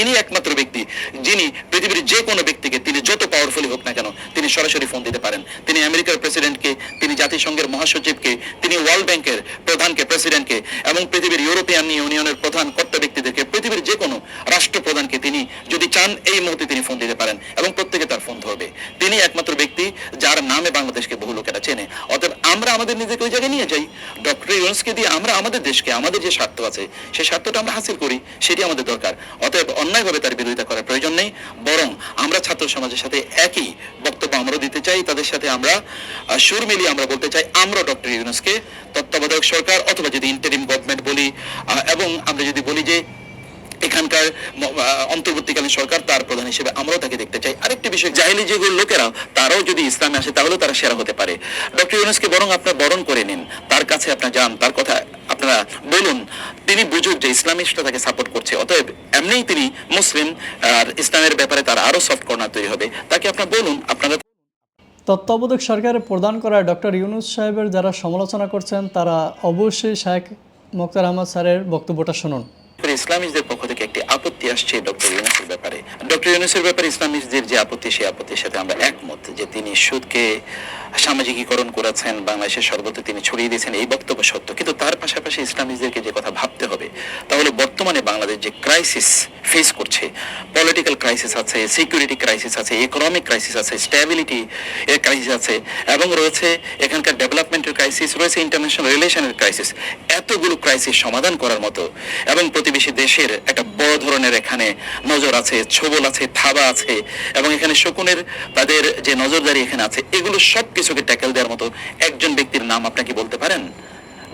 ইনি একমাত্র ব্যক্তি, যিনি পৃথিবীর যে কোনো ব্যক্তিকে, তিনি যত পাওয়ারফুলি হোক না কেন, তিনি সরাসরি ফোন দিতে পারেন। তিনি আমেরিকার প্রেসিডেন্টকে তিনি জাতিসংঘের মহাসচিবকে তিনি ওয়ার্ল্ড ব্যাংকের প্রধানকে প্রেসিডেন্টকে এবং পৃথিবীর ইউরোপিয়ান ইউনিয়নের প্রধান কর্তা ব্যক্তিদেরকে, পৃথিবীর যে কোনো রাষ্ট্রপ্রধানকে তিনি চান এই মুহূর্তে তিনি ফোন দিতে পারেন এবং প্রত্যেকে তার ফোন ধরবে। তিনি একমাত্র ব্যক্তি যার নামে বাংলাদেশকে বহু লোকেরা চেনে। অতএব আমরা আমাদের নিজেকে ওই জায়গায় নিয়ে যাই। ডক্টর ইউনুসকে দিয়ে আমরা আমাদের দেশকে, আমাদের যে স্বার্থ আছে সেই স্বার্থটা আমরা হাসিল করি, সেটি আমাদের দরকার। অতএব অন্যায়ভাবে তার বিরোধিতা করার প্রয়োজন নেই, বরং আমরা ছাত্র সমাজের সাথে একই বক্তব্য আমরা দিতে চাই, তাদের সাথে আমরা সুর মিলিয়ে আমরা বলতে চাই, আমরা ডক্টর ইউনুসকে তত্ত্বাবধায়ক সরকার, অথবা যদি ইন্টারিম গভর্নমেন্ট বলি এবং আমরা যদি বলি যে এখানকার অন্তর্বর্তীকালীন সরকার তার প্রধান হিসেবে আমরাও তাকে দেখতে চাই। আরেকটি বিষয়, জাহিলি যেগুলো লোকেরা, তারাও যদি ইসলামে আসে, তাহলেও তারা সেরা হতে পারে। ডক্টর ইউনুসকে বরং আপনার বরণ করে নিন। তার কাছে আপনার যান, তার কথা আপনারা বলুন। তিনি বুঝুক যে ইসলামিস্টরা তাকে সাপোর্ট করছে। অতএব এমনিই তিনি মুসলিম, আর ইসলামের ব্যাপারে তার আরও সফট কর্নার তৈরি হবে। তাকে আপনার বলুন, আপনারা তত্ত্বাবধায়ক সরকারে প্রদান করা ডক্টর ইউনুস সাহেবের যারা সমালোচনা করছেন, তারা অবশ্যই শাহেখ মোক্তার আহমদ স্যারের বক্তব্যটা শুনুন। করে ইসলামিস্টদের পক্ষ থেকে একটি আপত্তি আসছে ডক্টর ইউনুসের ব্যাপারে? ডক্টর ইউনুসের ব্যাপারে ইসলামিস্টদের যে আপত্তি, সেই আপত্তির সাথে আমরা একমত যে তিনি সুদকে সামাজিকীকরণ করেছেন, বাংলাদেশের সর্বত্র তিনি ছড়িয়ে দিয়েছেন, এই বক্তব্য সত্য। কিন্তু তার পাশাপাশি ইসলামিস্টদেরকে যে কথা ভাবতে হবে, তাহলে বর্তমানে বাংলাদেশ যে ক্রাইসিস ফেস করছে পলিটিক্যাল ক্রাইসিস আছে সিকিউরিটি ক্রাইসিস আছে ইকোনমিক ক্রাইসিস আছে স্ট্যাবিলিটি এর ক্রাইসিস আছে, এবং রয়েছে এখানকার ডেভেলপমেন্টের ক্রাইসিস রয়েছে ইন্টারন্যাশনাল রিলেশনের ক্রাইসিস এতগুলো ক্রাইসিস সমাধান করার মতো এবং প্রতিবেশী দেশের একটা বড় ধরনের এখানে নজর আছে, ছবল আছে, থাবা আছে এবং এখানে শকুনের তাদের যে নজরদারি এখানে আছে, এগুলো সব কিছুকে ট্যাকেল দেওয়ার মতো একজন ব্যক্তির নাম আপনাকে বলতে পারেন?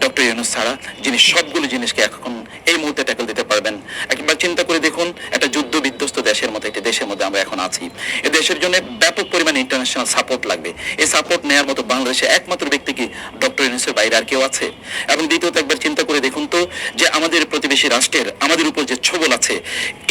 ডক্টর ইউনুস ছাড়া, যিনি সবগুলো জিনিসকে এখন এই মুহূর্তে ট্যাকেল দিতে পারবেন। একবার চিন্তা করে দেখুন, একটা যুদ্ধ বিধ্বস্ত দেশের মতো দেশের মধ্যে আমরা এখন আছি। এই দেশের জন্য ব্যাপক পরিমাণে ইন্টারন্যাশনাল সাপোর্ট লাগবে। এই সাপোর্ট নেওয়ার মতো বাংলাদেশে একমাত্র ব্যক্তি কি ডক্টর ইউনুসের বাইরে আর কেউ আছে? এবং দ্বিতীয়ত একবার চিন্তা করে দেখুন তো যে আমাদের প্রতিবেশী রাষ্ট্রের, আমাদের উপর যে ছবল আছে,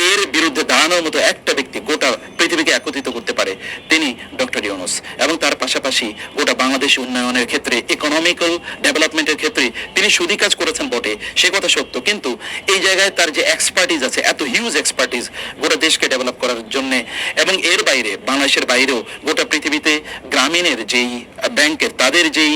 এর বিরুদ্ধে দাঁড়ানোর মতো একটা ব্যক্তি গোটা পৃথিবীকে একত্রিত করতে পারে তিনি ডক্টর ইউনুস। এবং তার পাশাপাশি গোটা বাংলাদেশ উন্নয়নের ক্ষেত্রে ইকোনমিক্যাল ডেভেলপমেন্টের ক্ষেত্রে তিনি সুদী কাজ করেছেন বটে, সে কথা সত্য। কিন্তু এই জায়গায় তার যে এক্সপার্টিজ আছে, এত হিউজ এক্সপার্টিজ গোটা দেশকে ডেভেলপ করার জন্য। এবং এর বাইরে, বাংলাদেশের বাইরেও গোটা পৃথিবীতে গ্রামীণের যেই ব্যাংকের তাদের যেই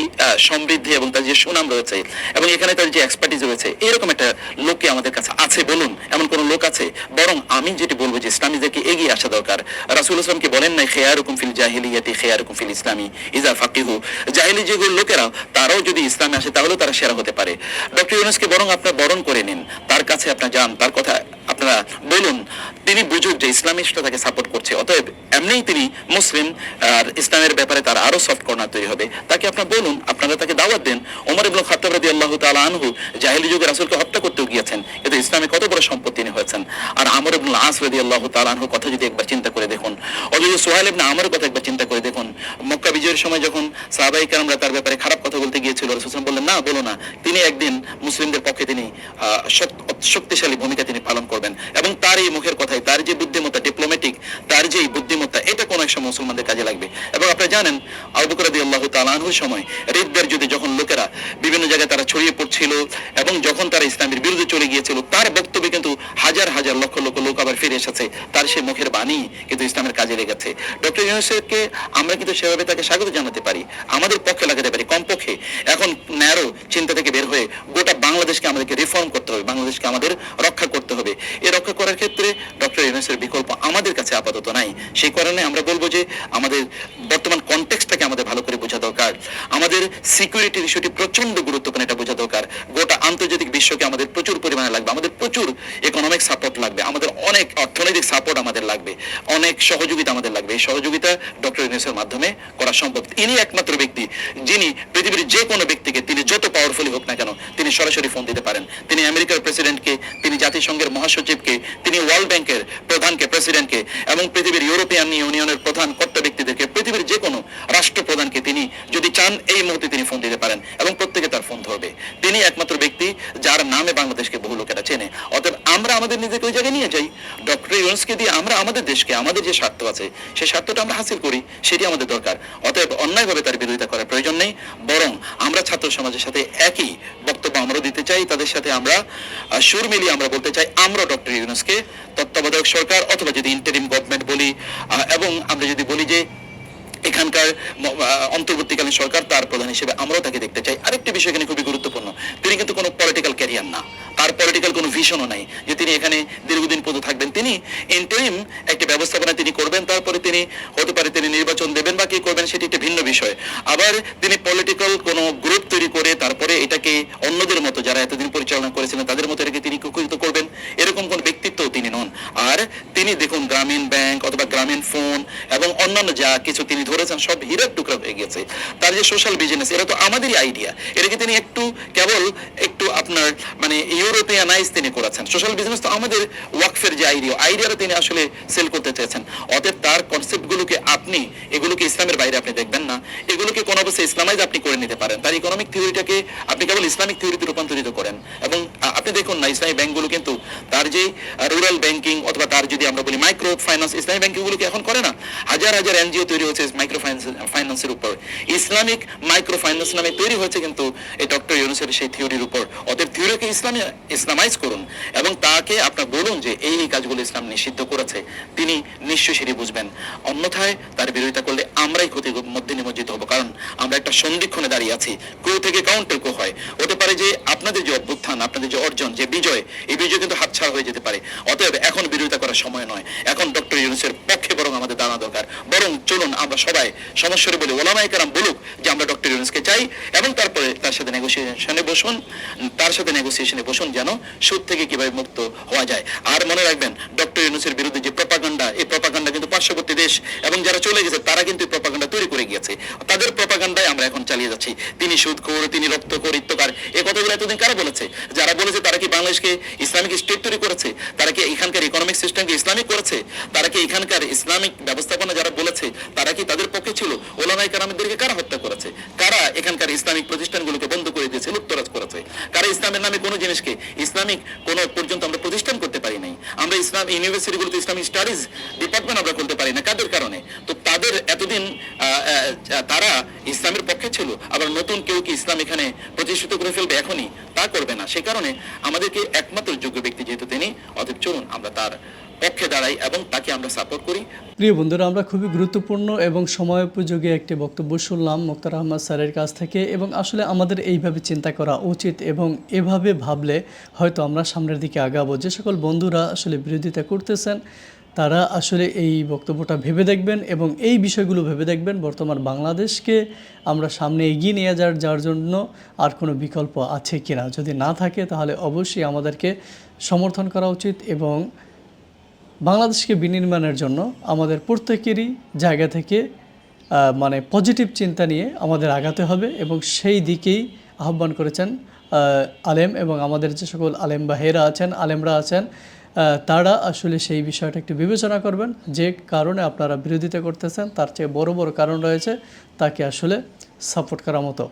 সমৃদ্ধি এবং তার যে সুনাম রয়েছে এবং এখানে তার যে এক্সপার্টিজ রয়েছে, এরকম একটা লোককে আমাদের কাছে আছে বলুন। এমন কোন লোক আছে? বরং আমি যেটি বলব যে ইসলামীদেরকে এগিয়ে আসা দরকার। রাসুল ইসলামকে বলেন নাই, খেয়ারুকুম ফিল জাহিলিয়াতি, খেয়ারুকুম ফিল ইসলামী ইজা ফাকিহু। জাহিলি যেগুলো লোকেরা তারাও যদি ইসলামে আসে, তাহলেও তারা সেরা হতে পারে। ডক্টর ইউনুসকে বরং আপনার বরণ করে নিন। তার কাছে আপনার যান, তার কথা আপনারা তিনি বুঝুক যে ইসলামিস্টরা তাকে সাপোর্ট করছে। অতএব এমনিই তিনি মুসলিম, আর ইসলামের ব্যাপারে তার আরও সফট কর্নার তৈরি হবে। তাকে আপনার বলুন, আপনারা তাকে দাওয়াত দেন। ওমর ইবনুল খাত্তাব রাদিয়াল্লাহু তাআলা আনহু জাহেলি যুগে রাসূলকে হত্যা করতেও গিয়েছেন। কিন্তু ইসলামে কত বড় সম্পদ তিনি হয়েছেন। আর আমর ইবনুল আস রাদিয়াল্লাহু তাআলা আনহুর কথা যদি একবার চিন্তা করে দেখুন অথচ সোহাইল ইবনে আমরের কথা একবার চিন্তা করে দেখুন। মক্কা বিজয়ের সময় যখন সাহাবাই কারামরা তার ব্যাপারে খারাপ কথা বলতে গিয়েছিল, রাসূল বললেন না, বলো না। তিনি একদিন মুসলিমদের পক্ষে তিনি শক্তিশালী ভূমিকা তিনি পালন করবেন এবং তার এই মুখের কথাই তার যে বুদ্ধিমত্তা ডিপ্লোম্যাটিক তার যে বুদ্ধিমত্তা, এটা কোন এক সময় মুসলমানদের কাজে লাগবে। এবং আপনারা জানেন, আবু বকর রাদিয়াল্লাহু তাআলা আনহুর সময় রিদ্দের যুদ্ধে যখন লোকেরা বিভিন্ন জায়গায় তারা ছড়িয়ে পড়ছিল এবং যখন তারা ইসলামের বিরুদ্ধে চলে গিয়েছিল, তার বক্তব্যে কিন্তু হাজার হাজার লক্ষ লক্ষ লোক আবার ফিরে এসেছে। তার সেই মুখের বাণী কিন্তু ইসলামের কাজে লেগেছে। ডক্টর ইউনুসকে আমরা কিন্তু সেভাবে তাকে স্বাগত জানাতে পারি। আমাদের পক্ষে লাগাতে পারি। কমপক্ষে এখন ন্যারো চিন্তা থেকে বের হয়ে গোটা বাংলাদেশকে আমাদেরকে রিফর্ম করতে হবে। বাংলাদেশকে আমাদের রক্ষা করতে হবে। এ রক্ষা করার ক্ষেত্রে ডক্টর বিকল্প আমাদের কাছে আপাতত নাই। সেই কারণে আমরা বলব যে আমাদের বর্তমান কনটেক্সটটাকে আমাদের ভালো করে বোঝা দরকার। আমাদের সিকিউরিটির ইস্যুটি প্রচণ্ড গুরুত্বপূর্ণ এটা বোঝা দরকার। গোটা আন্তর্জাতিক বিশ্বকে আমাদের প্রচুর পরিমাণে লাগবে, আমাদের প্রচুর ইকোনমিক সাপোর্ট লাগবে, আমাদের অনেক অর্থনৈতিক সাপোর্ট আমাদের লাগবে, অনেক সহযোগিতা আমাদের লাগবে। এই সহযোগিতা ডক্টর ইউনুসের মাধ্যমে করা সম্ভব। ইনি একমাত্র ব্যক্তি যিনি পৃথিবীর যে কোনো ব্যক্তিকে, তিনি যত পাওয়ারফুলি হোক না কেন, তিনি সরাসরি ফোন দিতে পারেন। তিনি আমেরিকার প্রেসিডেন্টকে তিনি জাতিসংঘের মহাসচিবকে, তিনি ওয়ার্ল্ড ব্যাংকের প্রধানকে প্রেসিডেন্টকে এবং পৃথিবীর ইউরোপিয়ান ইউনিয়নের প্রধান কর্তা ব্যক্তিদেরকে, পৃথিবীর যে কোনো রাষ্ট্রপ্রধানকে তিনি যদি চান, এই মুহূর্তে তিনি ফোন দিতে পারেন এবং প্রত্যেকে তার ফোন ধরবে। তিনি একমাত্র ব্যক্তি যার নামে বাংলাদেশকে বহু লোকেরা চেনে। অতএব আমরা আমাদের নিজেকে ওই জায়গায় নিয়ে যাই। ডক্টর ইউনুসকে দিয়ে আমরা আমাদের দেশকে, আমাদের যে স্বার্থ আছে, সেই স্বার্থটা আমরা হাসিল করি, সেটি আমাদের দরকার। অতএব অন্যায়ভাবে তার বিরোধিতা করার প্রয়োজন নেই, বরং আমরা ছাত্র সমাজের সাথে একই বক্তব্য আমরা দিতে চাই, তাদের সাথে আমরা সুর মিলিয়ে আমরা বলতে চাই, আমরা ডক্টর ইউনুসকে তত্ত্বাবধায়ক সরকার অথবা যদি ইন্টারিম গভর্নমেন্ট বলি এবং আমরা যদি বলি যে এখানকার অন্তর্বর্তীকালীন সরকার তার প্রধান হিসেবে আমরাও তাকে দেখতে চাই। আরেকটি বিষয় এখানে খুবই গুরুত্বপূর্ণ। তিনি কিন্তু কোনো পলিটিক্যাল ক্যারিয়ার না। তার পলিটিক্যাল কোনো ভিশনও নাই যে তিনি এখানে দীর্ঘদিন পর্যন্ত থাকবেন। তিনি ইন্টারিম একটি ব্যবস্থাপনা তিনি করবেন, তারপরে তিনি হতে পারে তিনি নির্বাচন দেবেন বা কি করবেন সেটি একটি ভিন্ন বিষয়। আবার তিনি পলিটিক্যাল কোনো গ্রুপ তৈরি করে তারপরে এটাকে অন্যদের মতো যারা এতদিন পরিচালনা করেছিলেন, তাদের মতো এটাকে তিনি কুকুরিত করবেন। এরকম কোন ব্যক্তিত্ব তিনি নন। আর তিনি দেখুন গ্রামীণ ব্যাংক অথবা গ্রামীণ ফোন এবং অন্যান্য যা কিছু তিনি ধরেছেন, সব হীরার টুকরা হয়ে গেছে তার যে সোশ্যাল বিজনেস এটা তো আমাদেরই আইডিয়া এটাকে তিনি একটু কেবল একটু আপনার মানে ইউরোপিয়ানাইজ তিনি করেছেন। সোশ্যাল বিজনেস তো আমাদের ওয়াকফের যে আইডিয়া আইডিয়াটা তিনি আসলে সেল করতে চেয়েছেন। অতএব তার কনসেপ্টগুলোকে আপনি, এগুলোকে ইসলামের বাইরে আপনি দেখবেন না। এগুলোকে কোন অবস্থায় ইসলামাইজ আপনি করে নিতে পারেন। তার ইকোনমিক থিওরিটাকে আপনি কেবল ইসলামিক থিওরিতে রূপান্তরিত করেন। এবং আপনি দেখুন না, ইসলামী ব্যাংকগুলো কিন্তু তার যে রুরাল ব্যাংকিং অথবা তার যদি আমরা বলি মাইক্রো ফাইন্যান্স ইসলামী ব্যাংকগুলোকে এখন করে না। হাজার হাজার এনজিও তৈরি হয়েছে মাইক্রো ফাইন্যান্সের উপর। ইসলামিক মাইক্রো ফাইন্যান্স নামে তৈরি হয়েছে কিন্তু এই ডক্টর ইউনুসের সেই থিওরির উপর। অতএব থিওরিকে ইসলামী, ইসলামাইজ করুন এবং তাকে আপনার বলুন যে এই এই কাজগুলো ইসলাম নিষিদ্ধ করেছে। তিনি নিশ্চয়ই সেটি বুঝবেন। অন্যথায় তার বিরোধিতা করলে আমরাই ক্ষতির মধ্যে নিমজ্জিত হব। কারণ আমরা একটা সন্ধিক্ষণে দাঁড়িয়ে আছি। ক্রু থেকে কাউন্টার ক্রু হয়। হতে পারে যে আপনাদের যে অভ্যুত্থান, আপনাদের যে অর্জন, যে বিজয়, এই বিজয় কিন্তু হাতছাড়া হয়ে যেতে পারে। অতএব এখন বিরোধিতা করার সময় নয়। এখন ডক্টর ইউনুসের পক্ষে বরং আমাদের দাঁড়া দরকার। বরং চলুন আমরা সবাই সমস্যারে বলি ওলামাই কারাম বলুক যে আমরা ডক্টর ইউনুসকে চাই এবং তারপরে তার সাথে নেগোসিয়েশনে বসুন, তার সাথে নেগোসিয়েশনে বসুন যেন সুদ থেকে কীভাবে মুক্ত হওয়া যায়। আর মনে রাখবেন, ডক্টর ইউনুসের বিরুদ্ধে যে প্রপাগান্ডা এই প্রপাগান্ডা কিন্তু পার্শ্ববর্তী দেশ এবং যারা চলে গেছে, তারা কিন্তু এই প্রপাগান্ডা তৈরি করে গিয়েছে। তাদের আমরা এখন চালিয়ে যাচ্ছি। তিনি সুদখোর তিনি রক্তখোর ইত্যকার এই কথাগুলো এতদিন কারা বলেছে? যারা বলেছে তারা কি বাংলাদেশকে ইসলামিক স্টেট তৈরি করেছে? তারা কি এখানকার ইকোনমিক সিস্টেমকে ইসলামিক করেছে? তারা কি এখানকার ইসলামিক ব্যবস্থাপনা যারা বলেছে, তারা কি তাদের পক্ষে ছিল? ওলামাই কারামদেরকে কারা হত্যা করেছে? কারা এখানকার ইসলামিক প্রতিষ্ঠানগুলোকে বন্ধ করে দিয়েছে লুপ্তরাজ করেছে? কারা ইসলামের নামে কোনো জিনিসকে ইসলামিক কোনো পর্যন্ত আমরা প্রতিষ্ঠান করতে পারি নাই? আমরা ইসলাম ইউনিভার্সিটিগুলোতে ইসলামিক স্টাডিজ ডিপার্টমেন্ট আমরা খুলতে পারি না। কাদের কারণে? তো তাদের এতদিন তারা ইসলামের পক্ষে ছিল, আবার নতুন কেউ কি ইসলাম এখানে প্রতিষ্ঠিত করে ফেলবে এখনই? তা করবে না। সে কারণে আমাদেরকে একমাত্র যোগ্য ব্যক্তি যেহেতু তিনি, অতএব চলুন আমরা তার পক্ষে দাঁড়াই এবং তাকে আমরা সাপোর্ট করি। প্রিয় বন্ধুরা, আমরা খুবই গুরুত্বপূর্ণ এবং সময়োপযোগী একটি বক্তব্য শুনলাম মুক্তার আহমদ স্যারের কাছ থেকে এবং আসলে আমাদের এইভাবে চিন্তা করা উচিত এবং এভাবে ভাবলে হয়তো আমরা সামনের দিকে আগাবো। যে সকল বন্ধুরা আসলে বিরোধিতা করতেছেন, তারা আসলে এই বক্তব্যটা ভেবে দেখবেন এবং এই বিষয়গুলো ভেবে দেখবেন, বর্তমান বাংলাদেশকে আমরা সামনে এগিয়ে নিয়ে যাওয়ার যার জন্য আর কোনো বিকল্প আছে কিনা। যদি না থাকে, তাহলে অবশ্যই আমাদেরকে সমর্থন করা উচিত এবং বাংলাদেশকে বিনির্মাণের জন্য আমাদের প্রত্যেকেরই জায়গা থেকে মানে পজিটিভ চিন্তা নিয়ে আমাদের আগাতে হবে এবং সেই দিকেই আহ্বান করেছেন আলেম এবং আমাদের যে সকল আলেম বাহেরা আছেন, আলেমরা আছেন তারা আসলে সেই বিষয়টা একটু বিবেচনা করবেন। যে কারণে আপনারা বিরোধিতা করতেছেন, তার চেয়ে বড় বড় কারণ রয়েছে তাকে আসলে সাপোর্ট করার মতো।